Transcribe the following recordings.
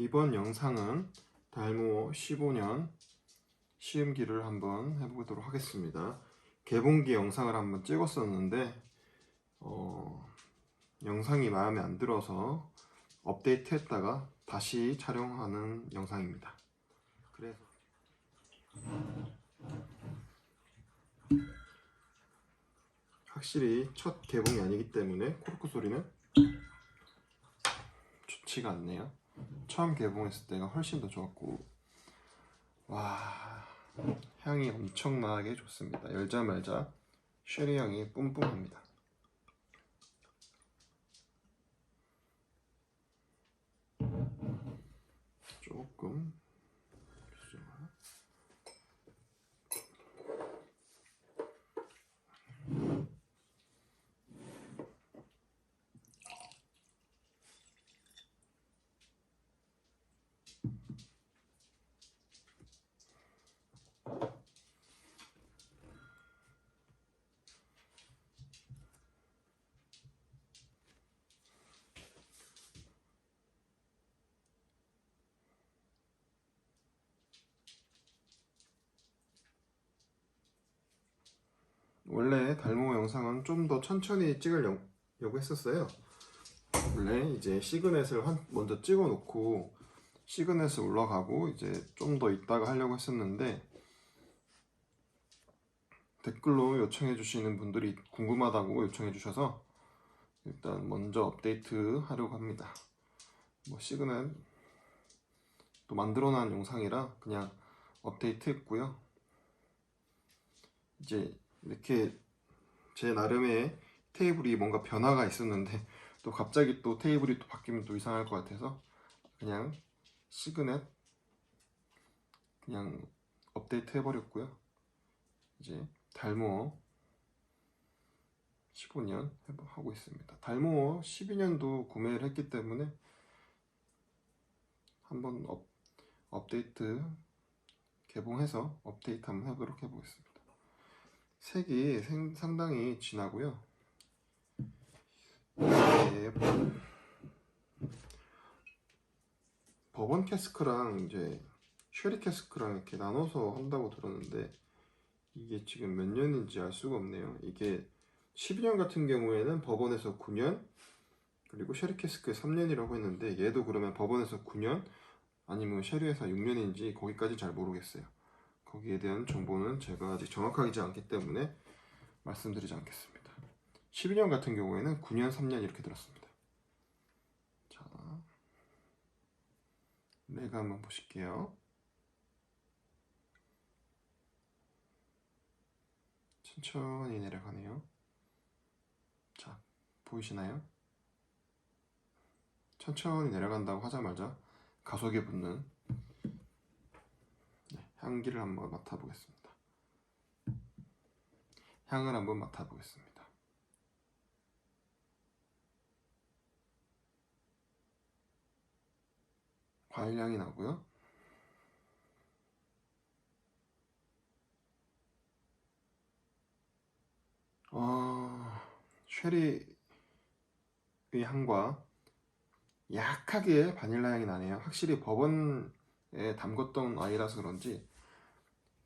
이번 영상은 달모 15년 시음기를 한번 해보도록 하겠습니다. 개봉기 영상을 한번 찍었었는데 어, 영상이 마음에 안 들어서 업데이트 했다가 다시 촬영하는 영상입니다. 그래서 확실히 첫 개봉이 아니기 때문에 코르크 소리는 좋지가 않네요. 처음 개봉했을 때가 훨씬 더 좋았고 와 향이 엄청나게 좋습니다. 열자마자 쉐리 향이 뿜뿜합니다. 조금 원래 달모 영상은 좀 더 천천히 찍으려고 했었어요. 원래 이제 시그넷을 한- 먼저 찍어 놓고 시그넷을 올라가고 이제 좀 더 있다가 하려고 했었는데 댓글로 요청해 주시는 분들이 궁금하다고 요청해 주셔서 일단 먼저 업데이트 하려고 합니다. 뭐 시그넷 또 만들어 놓은 영상이라 그냥 업데이트 했고요. 이제 이렇게 제 나름의 테이블이 뭔가 변화가 있었는데 또 갑자기 또 테이블이 또 바뀌면 또 이상할 것 같아서 그냥 시그넷 그냥 업데이트 해버렸고요. 이제 달모어 15년 하고 있습니다. 달모어 12년도 구매를 했기 때문에 한번 업, 업데이트 개봉해서 업데이트 한번 해보도록 해보겠습니다. 색이 생- 상당히 진하고요. 이게 버번 캐스크랑 이제 쉐리 캐스크랑 이렇게 나눠서 한다고 들었는데 이게 지금 몇 년인지 알 수가 없네요. 이게 12년 같은 경우에는 버번에서 9년 그리고 쉐리 캐스크에 3년이라고 했는데 얘도 그러면 버번에서 9년 아니면 쉐리에서 6년인지 거기까지 잘 모르겠어요. 거기에 대한 정보는 제가 아직 정확하지 않기 때문에 말씀드리지 않겠습니다. 12년 같은 경우에는 9년, 3년 이렇게 들었습니다. 자, 내가 한번 보실게요. 천천히 내려가네요. 자, 보이시나요? 천천히 내려간다고 하자마자 가속이 붙는 네, 향기를 한번 맡아보겠습니다. 향을 한번 맡아보겠습니다. 과일 향이 나고요. 어, 쉐리의 향과 약하게 바닐라 향이 나네요. 확실히 버번에 담궜던 아이라서 그런지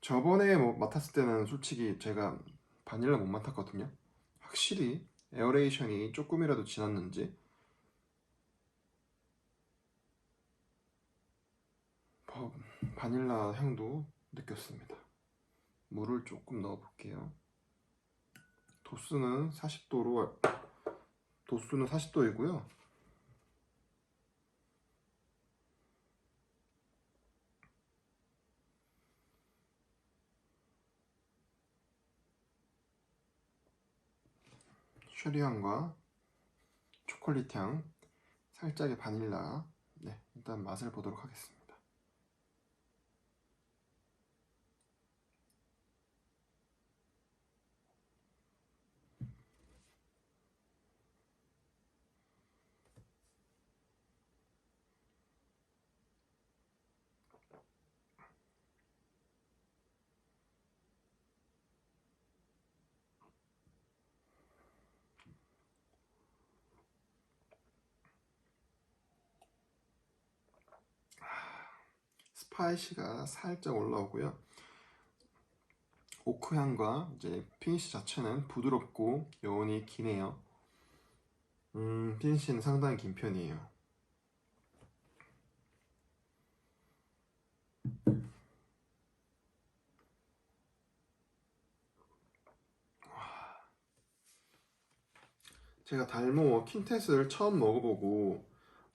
저번에 뭐 맡았을 때는 솔직히 제가 바닐라 못 맡았거든요. 확실히 에어레이션이 조금이라도 지났는지 버- 바닐라 향도 느꼈습니다. 물을 조금 넣어 볼게요. 도수는 40도로 도수는 40도이고요. 쉐리 향과 초콜릿 향, 살짝의 바닐라. 네, 일단 맛을 보도록 하겠습니다. 스파이시가 살짝 올라오고요. 오크 향과 이제 피니시 자체는 부드럽고 여운이 기네요. 음, 피니시는 상당히 긴 편이에요. 제가 달모 킨텟을 처음 먹어보고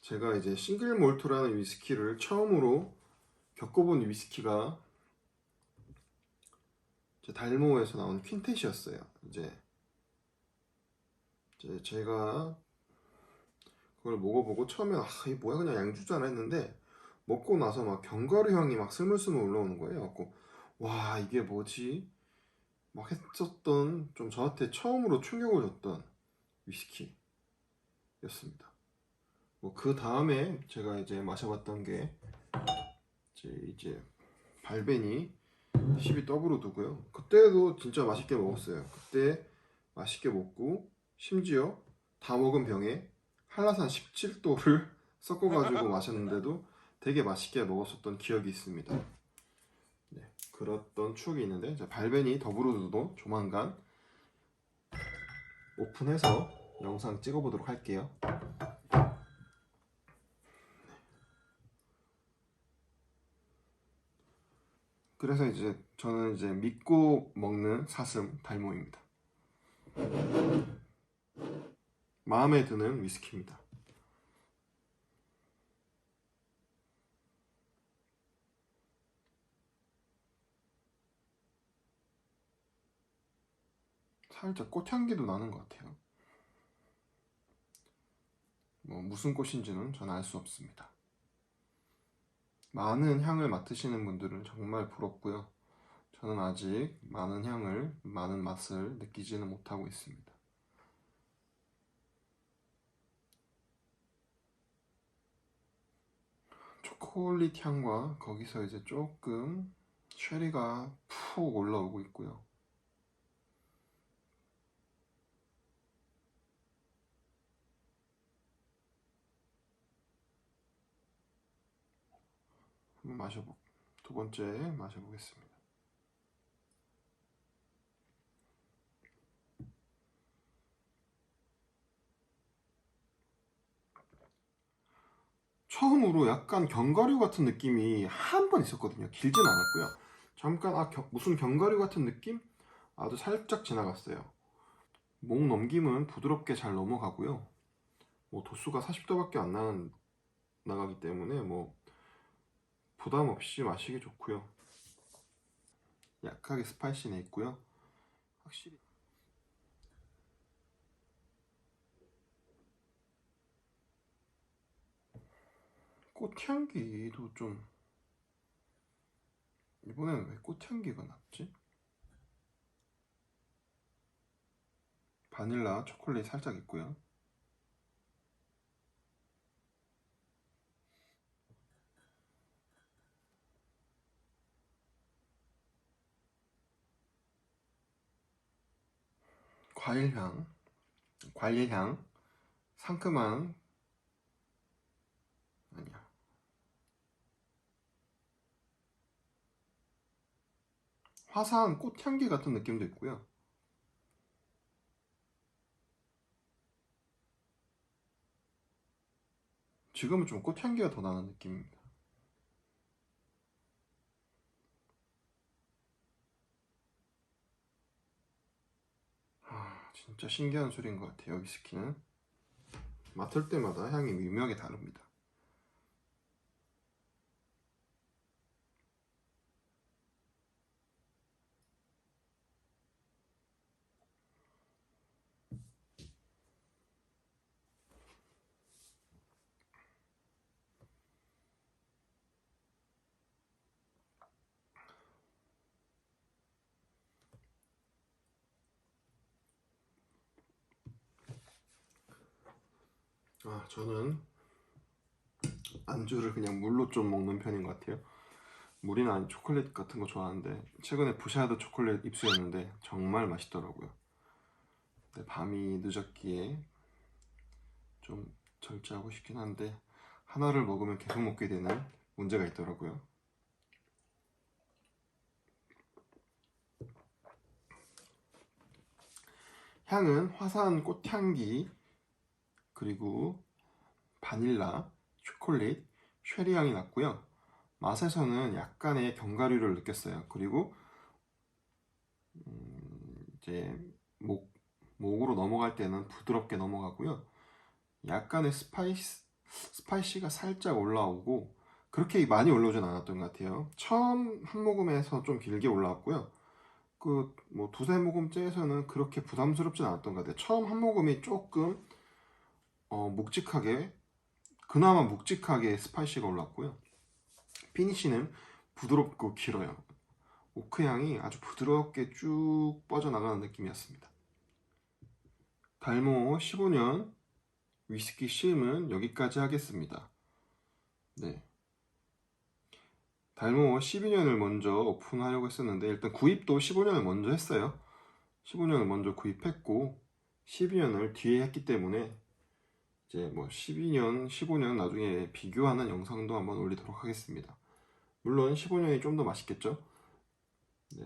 제가 이제 싱글 몰트라는 위스키를 처음으로 겪어본 위스키가 달모에서 나온 퀸텟이었어요. 이제 제가 그걸 먹어보고 처음에 아 이게 뭐야 그냥 양주잖아 했는데 먹고 나서 막 견과류 향이 막 스물스물 올라오는 거예요. 갖고 와 이게 뭐지? 막 했었던 좀 저한테 처음으로 충격을 줬던 위스키였습니다. 뭐 그 다음에 제가 이제 마셔봤던 게 이제, 발베니 12W로 두고요. 그때도 진짜 맛있게 먹었어요. 그때 맛있게 먹고 심지어 다 먹은 병에 한라산 17도를 섞어가지고 마셨는데도 되게 맛있게 먹었었던 기억이 있습니다. 네, 그랬던 추억이 있는데 발베니 더블로드도 조만간 오픈해서 영상 찍어보도록 할게요. 그래서 이제 저는 이제 믿고 먹는 사슴 달모입니다. 마음에 드는 위스키입니다. 살짝 꽃향기도 나는 것 같아요. 뭐 무슨 꽃인지는 전 알 수 없습니다. 많은 향을 맡으시는 분들은 정말 부럽고요. 저는 아직 많은 향을, 많은 맛을 느끼지는 못하고 있습니다. 초콜릿 향과 거기서 이제 조금 쉐리가 푹 올라오고 있고요. 마셔보, 두 번째 마셔보겠습니다. 처음으로 약간 견과류 같은 느낌이 한 번 있었거든요. 길진 않았고요. 잠깐 아 겨- 무슨 견과류 같은 느낌? 아주 살짝 지나갔어요. 목 넘김은 부드럽게 잘 넘어가고요. 뭐 도수가 40도밖에 안 나는, 나가기 때문에 뭐 부담 없이 마시기 좋고요. 약하게 스파이시는 있고요. 확실히 꽃향기도 좀 이번에는 왜 꽃향기가 났지? 바닐라 초콜릿 살짝 있고요. 과일향, 과일향, 상큼한 아니야. 화사한 꽃향기 같은 느낌도 있고요. 지금은 좀 꽃향기가 더 나는 느낌입니다. 아, 진짜 신기한 술인 것 같아요. 위스키는 맡을 때마다 향이 미묘하게 다릅니다. 아 저는 안주를 그냥 물로 좀 먹는 편인 것 같아요. 물이나 초콜릿 같은 거 좋아하는데 최근에 부샤드 초콜릿 입수했는데 정말 맛있더라고요. 근데 밤이 늦었기에 좀 절제하고 싶긴 한데 하나를 먹으면 계속 먹게 되는 문제가 있더라고요. 향은 화사한 꽃향기 그리고 바닐라, 초콜릿, 쉐리 향이 났고요. 맛에서는 약간의 견과류를 느꼈어요. 그리고 음, 이제 목 목으로 넘어갈 때는 부드럽게 넘어가고요. 약간의 스파이스 스파이시가 살짝 올라오고 그렇게 많이 올라오진 않았던 것 같아요. 처음 한 모금에서 좀 길게 올라왔고요. 그 뭐 두세 모금째에서는 그렇게 부담스럽진 않았던 것 같아요. 처음 한 모금이 조금 어, 묵직하게 그나마 묵직하게 스파이시가 올랐고요. 피니쉬는 부드럽고 길어요. 오크 향이 아주 부드럽게 쭉 뻗어나가는 느낌이었습니다. 달모 15년 위스키 시음은 여기까지 하겠습니다. 네. 달모 12년을 먼저 오픈하려고 했었는데 일단 구입도 15년을 먼저 했어요. 15년을 먼저 구입했고 12년을 뒤에 했기 때문에 이제 뭐 12년, 15년 나중에 비교하는 영상도 한번 올리도록 하겠습니다. 물론 15년이 좀 더 맛있겠죠? 네.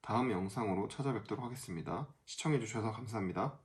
다음 영상으로 찾아뵙도록 하겠습니다. 시청해주셔서 감사합니다.